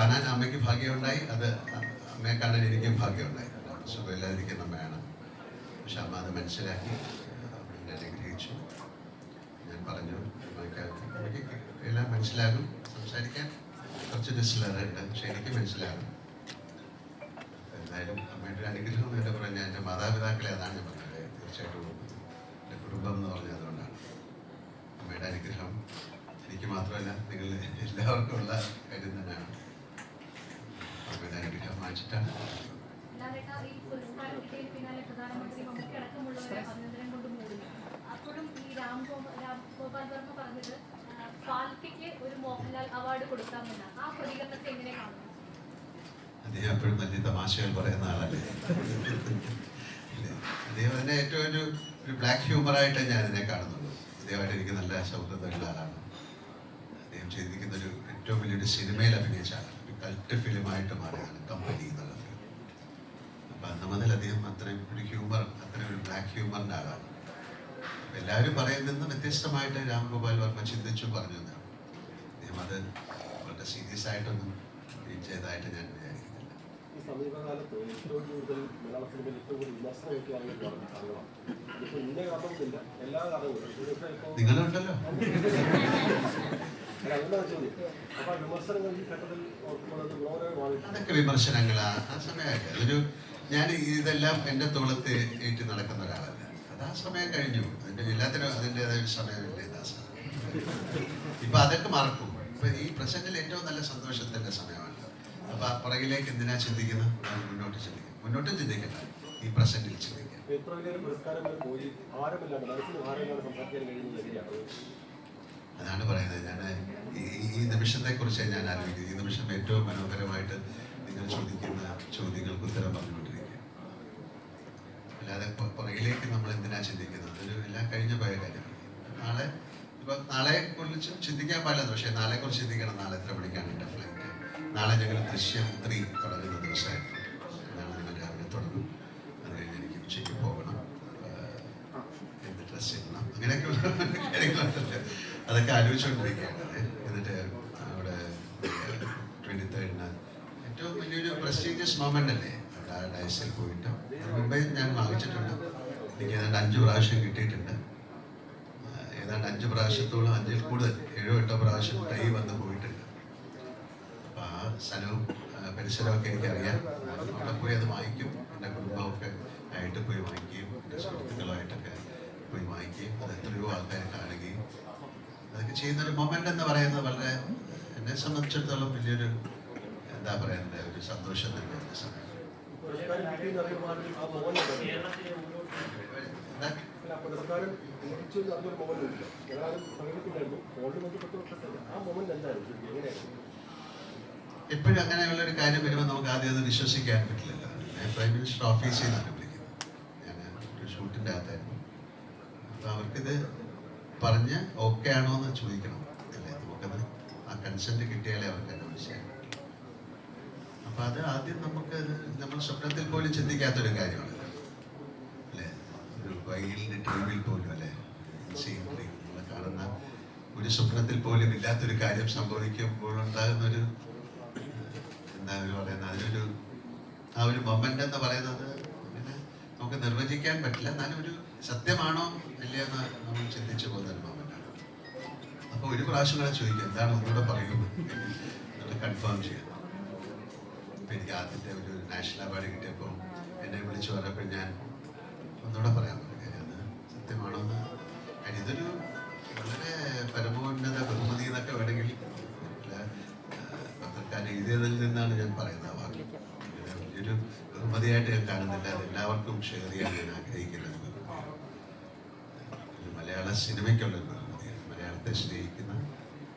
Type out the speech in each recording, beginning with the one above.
കാണാൻ അമ്മയ്ക്ക് ഭാഗ്യമുണ്ടായി. അത് അമ്മയെ കാണാൻ എനിക്കും ഭാഗ്യമുണ്ടായി. സുഖമില്ലാതിരിക്കുന്ന അമ്മയാണ്. പക്ഷെ അമ്മ അത് മനസ്സിലാക്കി എന്നെ അനുഗ്രഹിച്ചു. ഞാൻ പറഞ്ഞു അമ്മയ്ക്ക് അമ്മയ്ക്ക് എല്ലാം മനസ്സിലാകും. സംസാരിക്കാൻ കുറച്ച് ഡിസ്ലറുണ്ട് പക്ഷെ എനിക്ക് മനസ്സിലാകും. എന്തായാലും അമ്മയുടെ അനുഗ്രഹം എന്ന് പറഞ്ഞാൽ എന്റെ മാതാപിതാക്കളെ അതാണ് ഞാൻ പറഞ്ഞത്. തീർച്ചയായിട്ടും എന്റെ കുടുംബം എന്ന് പറഞ്ഞത് അതുകൊണ്ടാണ്. അമ്മയുടെ അനുഗ്രഹം എനിക്ക് മാത്രമല്ല നിങ്ങൾ എല്ലാവർക്കും ഉള്ള കാര്യം തന്നെയാണ്. കൊണ്ട് മൂടി അപ്പോഴും ഈ രാം ഗോപാൽ രാം ഗോപാൽ വർമ്മ പറഞ്ഞത് ഫാൽക്കയ്ക്ക് ഒരു മോഹൻലാൽ അവാർഡ് ആ പ്രതികരണത്തെ എങ്ങനെ കാണുന്നു? അദ്ദേഹം എപ്പോഴും വലിയ തമാശകൾ പറയുന്ന ആളല്ലേ? അദ്ദേഹം അതിനെ ഏറ്റവും ഒരു ഒരു ബ്ലാക്ക് ഹ്യൂമറായിട്ട് ഞാൻ അതിനെ കാണുന്നുള്ളൂ. അദ്ദേഹമായിട്ട് എനിക്ക് നല്ല സൗഹൃദമുള്ള ആളാണ്. അദ്ദേഹം ചെയ്തിരിക്കുന്ന ഒരു ഏറ്റവും വലിയൊരു സിനിമയിൽ അഭിനയിച്ച ആളാണ്. കൾട്ട് ഫിലിമായിട്ട് മാറിയതാണ് കമ്പനി എന്നുള്ള ഫിലിം അപ്പം അന്ന് മുതൽ അദ്ദേഹം അത്രയും ഒരു ഹ്യൂമർ അത്രയും ഒരു ബ്ലാക്ക് ഹ്യൂമറിന്റെ ആളാണ്. എല്ലാവരും പറയുന്ന നിന്ന് വ്യത്യസ്തമായിട്ട് രാംഗോപാൽ വർമ്മ ചിന്തിച്ചു പറഞ്ഞു എന്നാണ് അദ്ദേഹം അത് വളരെ സീരിയസ് ആയിട്ടൊന്നും ട്രീറ്റ് ചെയ്തതായിട്ട് ഞാൻ വിചാരിക്കുന്നില്ല. ഈ സമീപകാലത്ത് ഏറ്റവും കൂടുതൽ മലയാള സിനിമയിൽ ഏറ്റവും കൂടുതൽ വിമർശനമൊക്കെ ആണെന്ന് പറഞ്ഞ കാരണമാണ് ഇപ്പൊ ഇന്ന കാരണമൊന്നുമില്ല എല്ലാ കാരണങ്ങളും ഇതിപ്പോ നിങ്ങളുണ്ടല്ലോ. ആ അതൊക്കെ വിമർശനങ്ങളാ. ആ സമയമായി അതൊരു ഞാൻ ഇതെല്ലാം എന്റെ തോളത്ത് ഏറ്റ് നടക്കുന്ന ഒരാളല്ല. അത് ആ സമയം കഴിഞ്ഞു. അതിന്റെ എല്ലാത്തിനും അതിന്റെതായ ഒരു സമയമില്ലേ സമയം. ഇപ്പൊ അതൊക്കെ മറക്കും. ഇപ്പൊ ഈ പ്രസന്റിൽ ഏറ്റവും നല്ല സന്തോഷത്തിന്റെ സമയമാണ് അപ്പൊ ആ പുറകിലേക്ക് എന്തിനാ ചിന്തിക്കുന്നത്? അത് മുന്നോട്ട് ചിന്തിക്കും. മുന്നോട്ടും ചിന്തിക്കണ്ട. ഈ പ്രസന്റിൽ ചിന്തിക്കാം. അതാണ് വലിയ പുരസ്കാരങ്ങൾ പോയി ഭാരമില്ലാണ്ട് മനസ്സിന് ഭാരമില്ലാണ്ട് സംസാരിക്കാൻ കഴിയുന്ന ശരിയാണ് അതാണ് പറയുന്നത് ഞാൻ ഈ നിമിഷത്തെക്കുറിച്ച് ഞാൻ ആലോചിക്കുന്നത് ഈ നിമിഷം ഏറ്റവും മനോഹരമായിട്ട് നിങ്ങൾ ചോദിക്കുന്ന ചോദ്യങ്ങൾക്ക് ഉത്തരം പറഞ്ഞുകൊണ്ടിരിക്കുക. അല്ലാതെ പുറകിലേക്ക് നമ്മൾ എന്തിനാ ചിന്തിക്കുന്നത്? അതൊരു എല്ലാം കഴിഞ്ഞ പോയ കാര്യമാണ്. നാളെ ഇപ്പൊ നാളെ കുറിച്ച് ചിന്തിക്കാൻ പാടില്ല. പക്ഷേ നാളെ കുറിച്ച് ചിന്തിക്കണം. നാളെ എത്ര മണിക്കാണ് ഫ്ലൈറ്റ് നാളെ ഞങ്ങൾ ദൃശ്യം ത്രീ തുടങ്ങുന്ന ദിവസമായിരുന്നു. നാളെ ഞങ്ങൾ രാവിലെ തുടങ്ങും. അത് കഴിഞ്ഞ് എനിക്ക് ഉച്ചയ്ക്ക് പോകണം. എന്നിട്ട് ഡ്രസ് ഇടണം അങ്ങനെയൊക്കെയുള്ള കാര്യങ്ങളുണ്ടല്ലോ അതൊക്കെ ആലോചിച്ചുകൊണ്ടിരിക്കുകയാണ്. എന്നിട്ട് അവിടെ ഏറ്റവും വലിയൊരു പ്രസ്റ്റീജിയസ് മൊമെന്റ് അല്ലേ? അവിടെ ആ ഡയസിൽ പോയിട്ട്. മുമ്പേ ഞാൻ വാങ്ങിച്ചിട്ടുണ്ട്. എനിക്ക് ഏതാണ്ട് അഞ്ച് പ്രാവശ്യം കിട്ടിയിട്ടുണ്ട്. ഏതാണ്ട് അഞ്ച് പ്രാവശ്യത്തോളം അഞ്ചിൽ കൂടുതൽ ഏഴോ എട്ടോ പ്രാവശ്യം തൈ വന്ന് പോയിട്ടുണ്ട്. അപ്പോൾ ആ സ്ഥലവും പരിസരമൊക്കെ എനിക്കറിയാം. അവിടെ പോയി അത് വാങ്ങിക്കും. എന്റെ കുടുംബമൊക്കെ ആയിട്ട് പോയി വാങ്ങിക്കുകയും എന്റെ സുഹൃത്തുക്കളുമായിട്ടൊക്കെ പോയി വാങ്ങിക്കുകയും അത് എത്രയോ ആൾക്കാരെ കാണുകയും അതൊക്കെ ചെയ്യുന്നൊരു മൊമെന്റ് എന്ന് പറയുന്നത് വളരെ എന്നെ സംബന്ധിച്ചിടത്തോളം വലിയൊരു എന്താ പറയണ്ടേ? ഒരു സന്തോഷം ഒരു എപ്പോഴും അങ്ങനെയുള്ള ഒരു കാര്യം വരുമ്പോൾ നമുക്ക് ആദ്യം അത് വിശ്വസിക്കാൻ പറ്റില്ല ഞാൻ പ്രൈം മിനിസ്റ്റർ ഓഫീസിൽ നിന്നാണ് വിളിക്കുന്നത്. ഞാൻ ഒരു ഷൂട്ടിന്റെ അകത്തായിരുന്നു. അപ്പോൾ അവർക്കിത് പറഞ്ഞ് ഓക്കെ ആണോ എന്ന് ചോദിക്കണം. അല്ലേ? നമുക്കത് ആ കൺസെന്റ് കിട്ടിയാലേ അവർക്ക് അപ്പോൾ അത് ആദ്യം നമുക്ക് നമ്മൾ സ്വപ്നത്തിൽ പോലും ചിന്തിക്കാത്തൊരു കാര്യമാണ്. അല്ലേ? ഒരു വൈകിലിന്റെ ടീമിൽ പോലും അല്ലേ? കാണുന്ന ഒരു സ്വപ്നത്തിൽ പോലും ഇല്ലാത്തൊരു കാര്യം സംഭവിക്കുമ്പോൾ ഉണ്ടാകുന്ന ഒരു എന്താ പറയുന്നത്? അതിനൊരു ആ ഒരു മൊമെന്റ് എന്ന് പറയുന്നത് പിന്നെ നമുക്ക് നിർവചിക്കാൻ പറ്റില്ല. എന്നാലും ഒരു സത്യമാണോ ഇല്ലയെന്ന് നമ്മൾ ചിന്തിച്ചു പോകുന്ന ഒരു മൊമെന്റാണ് അപ്പോൾ ഒരു പ്രാവശ്യം കൂടെ ചോദിക്കും. എന്താണ് ഒന്നുകൂടെ പറയുന്നത് കൺഫേം ചെയ്യാം. ഇപ്പം എനിക്ക് ആദ്യത്തെ ഒരു നാഷണൽ അവാർഡ് കിട്ടിയപ്പോൾ എന്നെ വിളിച്ചു പറഞ്ഞപ്പോൾ ഞാൻ ഒന്നുകൂടെ പറയാൻ പറഞ്ഞു കാര്യം അത് സത്യമാണോ കാര്യം ഇതൊരു വളരെ പരമോന്നത ബഹുമതി എന്നൊക്കെ വേണമെങ്കിൽ പത്രക്കാർ എഴുതിയതിൽ നിന്നാണ് ഞാൻ പറയുന്നത് വാക്ക്. വലിയൊരു ബഹുമതിയായിട്ട് ഞാൻ കാണുന്നില്ല. അത് എല്ലാവർക്കും ഷെയർ ചെയ്യാൻ ഞാൻ ആഗ്രഹിക്കുന്ന ഒരു ബഹുമതിയാണ് ഒരു മലയാള സിനിമയ്ക്കുള്ള ഒരു ബഹുമതിയാണ്. മലയാളത്തെ സ്നേഹിക്കുന്ന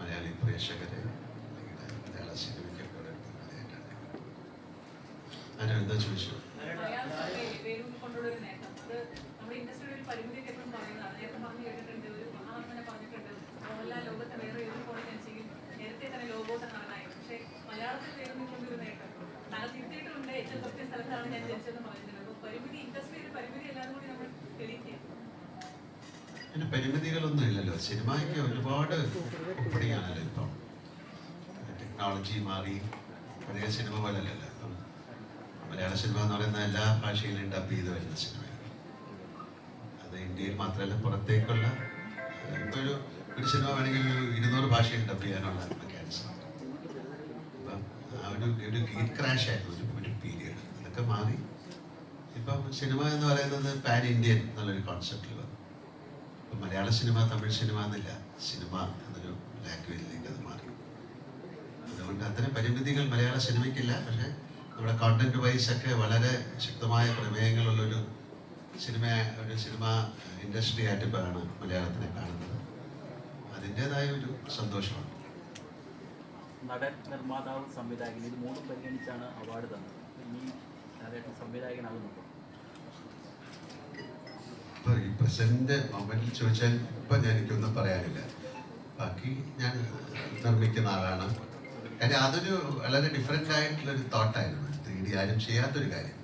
മലയാളി പ്രേക്ഷകരെ അല്ലെങ്കിൽ മലയാള സിനിമയ്ക്കൊക്കെ ഉള്ള ഒരു ബഹുമതിയായിട്ടാണ് ഞാൻ കാണുന്നത്. ആരും എന്താ ചോദിച്ചു പിന്നെ പരിമിതികളൊന്നും ഇല്ലല്ലോ. സിനിമയ്ക്ക് ഒരുപാട് ഒപ്പിടിയാണല്ലോ ഇപ്പം. ടെക്നോളജി മാറി പഴയ സിനിമ പോലല്ലല്ലോ. ഇപ്പം മലയാള സിനിമ എന്ന് പറയുന്ന എല്ലാ ഭാഷയിലും ഡബ് ചെയ്ത് വരുന്ന സിനിമയാണ്. അത് ഇന്ത്യയിൽ മാത്രമല്ല പുറത്തേക്കുള്ള ഏഹ്, ഇപ്പൊ ഒരു ഒരു സിനിമ വേണമെങ്കിൽ ഇരുന്നൂറ് ഭാഷയിൽ ഡബ് ചെയ്യാനുള്ള മെക്കാനിസം അപ്പം ആ ഒരു ഒരു ഗീറ്റ് ക്രാഷ് ആയിരുന്നു ഒരു ഒരു പീരിയഡ് അതൊക്കെ മാറി. ഇപ്പം സിനിമ എന്ന് പറയുന്നത് പാൻ ഇന്ത്യൻ എന്നുള്ളൊരു കോൺസെപ്റ്റിൽ വന്നു. ഇപ്പം മലയാള സിനിമ തമിഴ് സിനിമ എന്നില്ല സിനിമ എന്നൊരു ലാംഗ്വേജിലേക്ക് അത് മാറി. അതുകൊണ്ട് അത്തരം പരിമിതികൾ മലയാള സിനിമയ്ക്കില്ല പക്ഷേ നമ്മുടെ കണ്ടന്റ് വൈസ് ഒക്കെ വളരെ ശക്തമായ പ്രമേയങ്ങളുള്ളൊരു സിനിമ ഒരു സിനിമ ഇൻഡസ്ട്രി ആയിട്ട് ഇപ്പോഴാണ് മലയാളത്തിനെ കാണുന്നത്. അതിന്റെതായ ഒരു സന്തോഷമാണ്. നടൻ നിർമ്മാതാവ് സംവിധായകൻ ഇത് മൂന്നും പരിഗണിച്ചാണ് അവാർഡ് തന്നത്. ഇനി ലാലേട്ടൻ സംവിധായകനാകുന്നുണ്ടോ? ഇപ്പോൾ ഈ പ്രസന്റ് മൊമെന്റിൽ ചോദിച്ചാൽ ഇപ്പം ഞാൻ എനിക്കൊന്നും പറയാനില്ല. ബാക്കി ഞാൻ നിർമ്മിക്കുന്ന ആളാണ്. കാര്യം അതൊരു വളരെ ഡിഫറെന്റ് ആയിട്ടുള്ളൊരു തോട്ടായിരുന്നു ത്രീ ഡി ആരും ചെയ്യാത്തൊരു കാര്യം.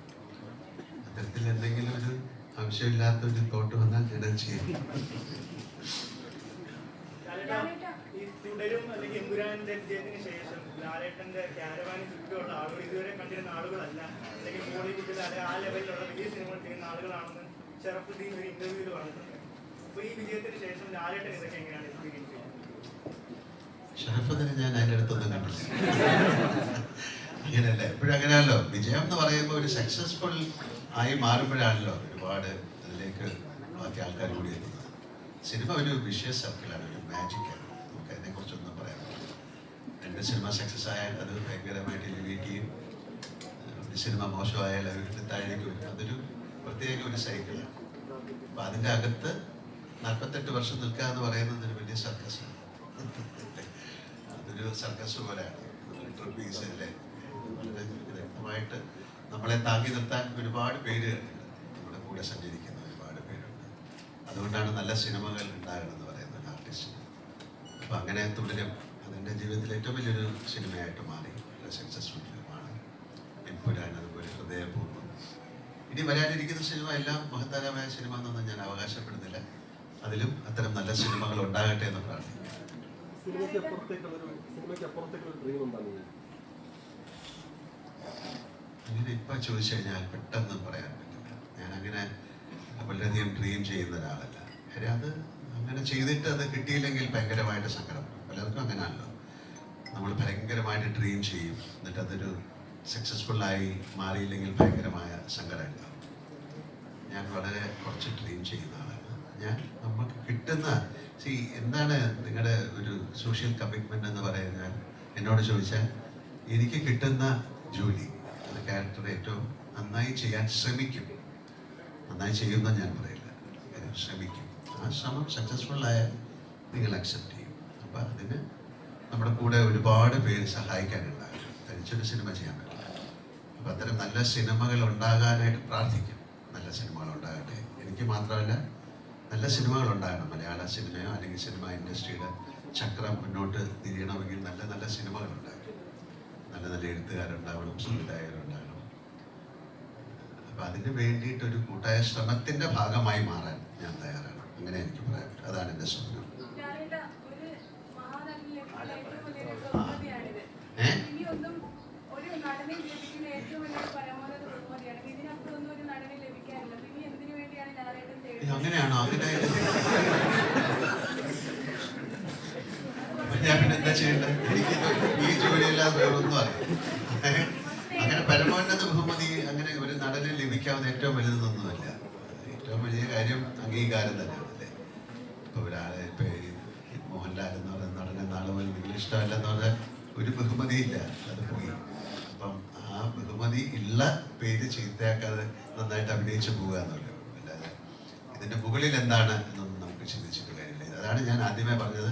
അത്തരത്തിൽ എന്തെങ്കിലും ഒരു ആവശ്യമില്ലാത്തൊരു തോട്ട് വന്നാൽ ഞാൻ ചെയ്യും തുടരും അല്ലെങ്കിൽ വിജയത്തിന് ശേഷം കണ്ടിരുന്ന ആളുകളല്ല. അല്ലെങ്കിൽ ആ ആളുകളാണെന്ന് ഒരു അപ്പൊ ഈ വിജയത്തിന് ശേഷം ലാലേട്ടൻ ഇതൊക്കെ എങ്ങനെയാണ് എക്സ്പീരിയൻസ് ചെയ്യുന്നത് ഞാൻ അതിന്റെ അടുത്തൊന്നും കണ്ടില്ല അങ്ങനെയല്ല എപ്പോഴും അങ്ങനെയാണല്ലോ. വിജയം എന്ന് പറയുമ്പോൾ ഒരു സക്സസ്ഫുൾ ആയി മാറുമ്പോഴാണല്ലോ ഒരുപാട് അതിലേക്ക് ബാക്കി ആൾക്കാർ കൂടി എത്തുന്നത്. സിനിമ ഒരു വിഷയ സർക്കിളാണ് ഒരു മാജിക്കാണ് നമുക്ക് അതിനെക്കുറിച്ചൊന്നും പറയാൻ രണ്ട് സിനിമ സക്സസ് ആയാൽ അത് ഭയങ്കരമായിട്ട് എലിവേറ്റ് ചെയ്യും. സിനിമ മോശമായാൽ അത് വീണ്ടും താഴേക്ക് വരും. അതൊരു പ്രത്യേക ഒരു സൈക്കിളാണ് അപ്പം അതിന്റെ അകത്ത് നാൽപ്പത്തെട്ട് വർഷം നിൽക്കുക എന്ന് പറയുന്നത് ഒരു വലിയ സർക്കസാണ് അതൊരു സർക്കസ് പോലെയാണ് ട്രിപ്പീസ് അല്ലേ? വളരെ വ്യക്തമായിട്ട് നമ്മളെ താങ്ങി നിർത്താൻ ഒരുപാട് പേര് നമ്മുടെ കൂടെ സഞ്ചരിക്കുന്ന ഒരുപാട് പേരുണ്ട്. അതുകൊണ്ടാണ് നല്ല സിനിമകൾ ഉണ്ടാകണമെന്ന് പറയുന്നത് ആർട്ടിസ്റ്റിന് അപ്പം അങ്ങനെ തുടരും. അതെന്റെ ജീവിതത്തിലെ ഏറ്റവും വലിയൊരു സിനിമയായിട്ട് മാറി. നല്ല സക്സസ്ഫുൾ ഫിലിമാണ് എപ്പോഴാണ് അതുപോലെ ഹൃദയപൂർവം. ഇനി വരാനിരിക്കുന്ന സിനിമ എല്ലാം മഹത്തരമായ സിനിമ എന്നൊന്നും ഞാൻ അവകാശപ്പെടുന്നില്ല. അതിലും അത്തരം നല്ല സിനിമകൾ ഉണ്ടാകട്ടെ എന്ന് പ്രാർത്ഥിക്കുന്നു. സിനിമയ്ക്ക് അപ്പുറത്തേക്കുള്ള സിനിമയ്ക്ക് അപ്പുറത്തേക്കുള്ള ഡ്രീം എന്താണ്? അങ്ങനെ ഇപ്പം ചോദിച്ചു കഴിഞ്ഞാൽ പെട്ടെന്ന് പറയാൻ പറ്റില്ല. ഞാൻ അങ്ങനെ വളരെയധികം ഡ്രീം ചെയ്യുന്ന ഒരാളല്ല. കാര്യം അത് അങ്ങനെ ചെയ്തിട്ട് അത് കിട്ടിയില്ലെങ്കിൽ ഭയങ്കരമായിട്ട് സങ്കടം. പലർക്കും അങ്ങനെയാണല്ലോ. നമ്മൾ ഭയങ്കരമായിട്ട് ഡ്രീം ചെയ്യും. എന്നിട്ട് അതൊരു സക്സസ്ഫുൾ ആയി മാറിയില്ലെങ്കിൽ ഭയങ്കരമായ സങ്കടം ഉണ്ടാവും. ഞാൻ വളരെ കുറച്ച് ഡ്രീം ചെയ്യുന്ന ആളാണ് ഞാൻ നമുക്ക് കിട്ടുന്ന സി എന്താണ് നിങ്ങളുടെ ഒരു സോഷ്യൽ കമ്മിറ്റ്മെന്റ് എന്ന് പറയുന്നത്? എന്നോട് ചോദിച്ചാൽ എനിക്ക് കിട്ടുന്ന ജോലി അത് ക്യാരക്ടർ ഏറ്റവും നന്നായി ചെയ്യാൻ ശ്രമിക്കും. നന്നായി ചെയ്യുമെന്ന് ഞാൻ പറയില്ല ശ്രമിക്കും. ആ ശ്രമം സക്സസ്ഫുൾ ആയാൽ നിങ്ങൾ അക്സെപ്റ്റ് ചെയ്യും. അപ്പോൾ അതിന് നമ്മുടെ കൂടെ ഒരുപാട് പേര് സഹായിക്കാനുണ്ടാകും തനിച്ചൊരു സിനിമ ചെയ്യാൻ പറ്റില്ല അപ്പോൾ അത്തരം നല്ല സിനിമകൾ ഉണ്ടാകാനായിട്ട് പ്രാർത്ഥിക്കും. നല്ല സിനിമകൾ ഉണ്ടാകട്ടെ. എനിക്ക് മാത്രമല്ല നല്ല സിനിമകൾ ഉണ്ടാകണം മലയാള സിനിമയോ അല്ലെങ്കിൽ സിനിമ ഇൻഡസ്ട്രിയുടെ ചക്രം മുന്നോട്ട് തിരിയണമെങ്കിൽ നല്ല നല്ല സിനിമകൾ ഉണ്ടാകണം നല്ല നല്ല എഴുത്തുകാരുണ്ടാവണം സംവിധായകരുണ്ടാകണം അപ്പം അതിന് വേണ്ടിയിട്ട് ഒരു കൂട്ടായ ശ്രമത്തിന്റെ ഭാഗമായി മാറാൻ ഞാൻ തയ്യാറാണ്. അങ്ങനെ എനിക്ക് പറയാം അതാണ് എന്റെ സ്വപ്നം. ലാലേട്ട, ഒരു മഹാനടന് ലഭിക്കുന്ന ഏറ്റവും വലിയൊരു ബഹുമതിയാണിത്. ഏ? ഇനിയൊന്നും ഒരു നടന് ലഭിക്കുന്ന ഏറ്റവും വലിയ പരമോന്നത ബഹുമതിയാണ്. ഇതിനപ്പുറമൊന്നും ഒരു നടന് ലഭിക്കാനില്ല. അപ്പൊ ഇനി എന്തിനു വേണ്ടിയാണ് ലാലേട്ടൻ ഇത് തേടുന്നത്? അങ്ങനെയാണോ അങ്ങനെ ഞാൻ പിന്നെ എന്താ ചെയ്യേണ്ടത് എനിക്ക് ഈ ജോലിയല്ലാതെ വേറൊന്നും അറിയാം അങ്ങനെ പരമോന്നത ബഹുമതി അങ്ങനെ ഒരു നടന് ലഭിക്കാവുന്ന ഏറ്റവും വലുതൊന്നുമല്ല. ഏറ്റവും വലിയ കാര്യം അംഗീകാരം തന്നെയാണ് അല്ലേ ഇപ്പൊ ഒരാളെ ഇപ്പൊ ഈ മോഹൻലാൽ എന്ന് പറയുന്ന നടനെ നാളെ മുതൽ നിങ്ങൾ ഇഷ്ടമല്ലെന്ന് പറഞ്ഞാൽ ഒരു ബഹുമതിയില്ല അത് പോയി. അപ്പം ആ ബഹുമതി ഉള്ള പേര് ചീത്തയാക്കാതെ നന്നായിട്ട് അഭിനയിച്ചു പോകുക എന്നുള്ളൂ അല്ലാതെ ഇതിന്റെ മുകളിൽ എന്താണ് എന്നൊന്നും നമുക്ക് ചിന്തിച്ചിട്ട് കാര്യമില്ല. അതാണ് ഞാൻ ആദ്യമേ പറഞ്ഞത്.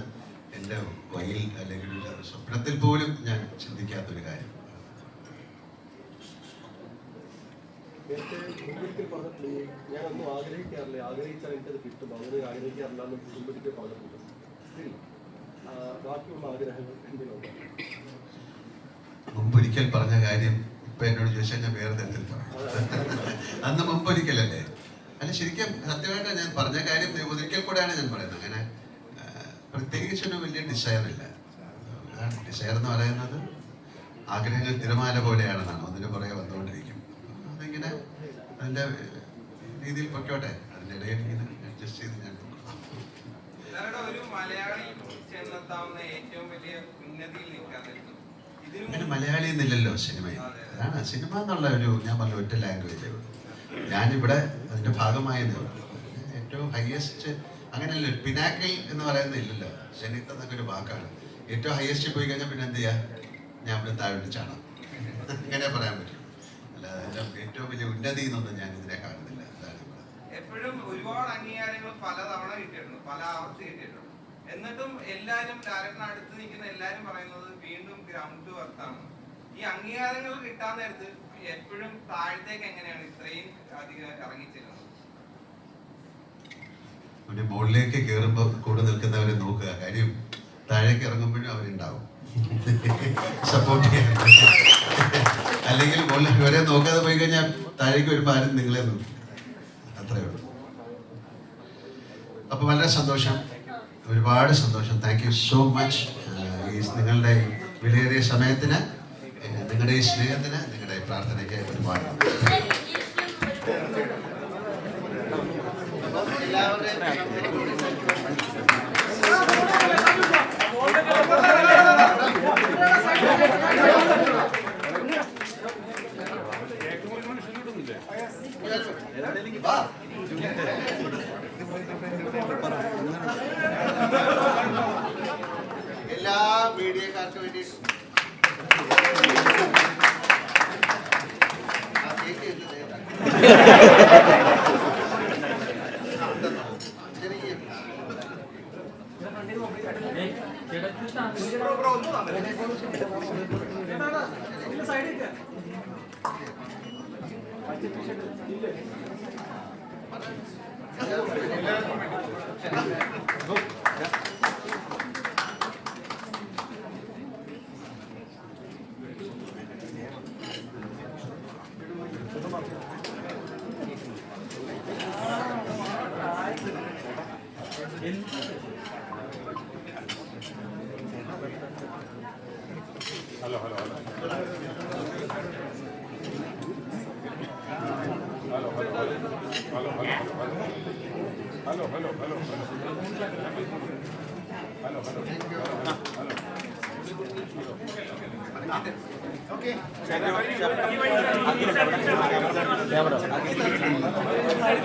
എന്റെ വയിൽ അല്ലെങ്കിൽ സ്വപ്നത്തിൽ പോലും ഞാൻ ചിന്തിക്കാത്തൊരു കാര്യം. നേരത്തെ മുമ്പൊരിക്കൽ പറഞ്ഞിട്ടുണ്ട്. ഈ ഞാനൊന്നും ആഗ്രഹിക്കാറില്ല. ആഗ്രഹിച്ചാൽ എനിക്കത് കിട്ടും. അങ്ങനെ ആഗ്രഹിക്കാറില്ല എന്ന് മുമ്പൊരിക്കൽ പറഞ്ഞിട്ടുണ്ട്. Still, ആ, ബാക്കിയുള്ള ആഗ്രഹങ്ങൾ എന്തെങ്കിലും ഉണ്ടോ? മുമ്പൊരിക്കൽ പറഞ്ഞ കാര്യം ഇപ്പൊ എന്നോട് ചോദിച്ചാൽ ഞാൻ വേറെ തരത്തിൽ പറഞ്ഞു അന്ന് മുമ്പൊരിക്കലല്ലേ? അല്ല ശരിക്കും സത്യമായിട്ട് ഞാൻ പറഞ്ഞ കാര്യം ഒരിക്കൽ കൂടെയാണ് ഞാൻ പറയുന്നത്. അങ്ങനെ പ്രത്യേകിച്ച് പ്രത്യേകിച്ചൊരു വലിയ ഡിസയർ ഇല്ല. ഡിസയർ എന്ന് പറയുന്നത് ആഗ്രഹങ്ങൾ തിരമാല പോലെയാണെന്നാണ്. ഒന്നിനു പുറകെ വന്നുകൊണ്ടിരിക്കും. അതിങ്ങനെ അതിന്റെ രീതിയിൽ പൊയ്ക്കോട്ടെ. അതിന്റെ ഇടയിൽ ഇങ്ങനെ അഡ്ജസ്റ്റ് ചെയ്ത് ഞാൻ മലയാളി അങ്ങനെ എന്നില്ലല്ലോ സിനിമയിൽ. അതാണ് സിനിമ എന്നുള്ള ഒരു ഞാൻ പറഞ്ഞ ഒറ്റ ലാംഗ്വേജ് ഞാനിവിടെ അതിന്റെ ഭാഗമായെന്നേ ഏറ്റവും ഹയസ്റ്റ് അങ്ങനെയല്ല പിനാക്കിൾ എന്ന് പറയുന്നത് ഇല്ലല്ലോ. ശനിത്ത എന്നൊക്കെ ഒരു വാക്കാണ്. ഏറ്റവും ഹയസ്റ്റ് പോയി കഴിഞ്ഞാൽ പിന്നെ എന്ത് ചെയ്യാ? ഞാൻ ഇവിടെ താഴോട്ട് ചാടാം. അങ്ങനെ പറയാൻ പറ്റും. അല്ലാതെ ഏറ്റവും വലിയ ഉന്നതി എന്നൊന്നും ഞാൻ ഇതിനെ കാണുന്നില്ല. എപ്പോഴും ഒരുപാട് അംഗീകാരങ്ങൾ പലതവണ കിട്ടിയിട്ടുണ്ട്. പല ആവർത്തി കിട്ടിയിട്ടുണ്ട്. എന്നിട്ടും എല്ലാരും ഡയറക്ടറിന് അടുത്ത് നിൽക്കുന്ന എല്ലാരും പറയുന്നത് വീണ്ടും ഗ്രൗണ്ട് വർത്താണ് ഈ അംഗീകാരങ്ങൾ കിട്ടാൻ നേരത്ത് എപ്പോഴും താഴത്തേക്ക് എങ്ങനെയാണ് ഇത്രയും അധികം ഇറങ്ങിച്ചെല്ലുന്നത് അവന്റെ മുകളിലേക്ക് കയറുമ്പോൾ കൂടെ നിൽക്കുന്നവരെ നോക്കുക. കാര്യം താഴേക്ക് ഇറങ്ങുമ്പോഴും അവരുണ്ടാവും. സപ്പോർട്ട് ചെയ്യാൻ അല്ലെങ്കിൽ മുകളിൽ ഇവരെ നോക്കാതെ പോയി കഴിഞ്ഞാൽ താഴേക്ക് വരുമ്പോൾ ആരും നിങ്ങളെ നോക്കും അത്രേ ഉള്ളൂ. അപ്പൊ വളരെ സന്തോഷം. ഒരുപാട് സന്തോഷം. താങ്ക് യു സോ മച്ച് നിങ്ങളുടെ വിലയേറിയ സമയത്തിന് നിങ്ങളുടെ ഈ സ്നേഹത്തിന് നിങ്ങളുടെ ഈ പ്രാർത്ഥനയ്ക്ക് ഒരുപാട് നന്ദി. എല്ലാ മീഡിയക്കാർക്ക് വേണ്ടിയിട്ടും ആ കേക്ക് എന്ത് ചെറിയ Hello, hello, hello. Hello, hello, hello. Hello, hello, hello. Hello, hello, hello. Hello, hello. Hello,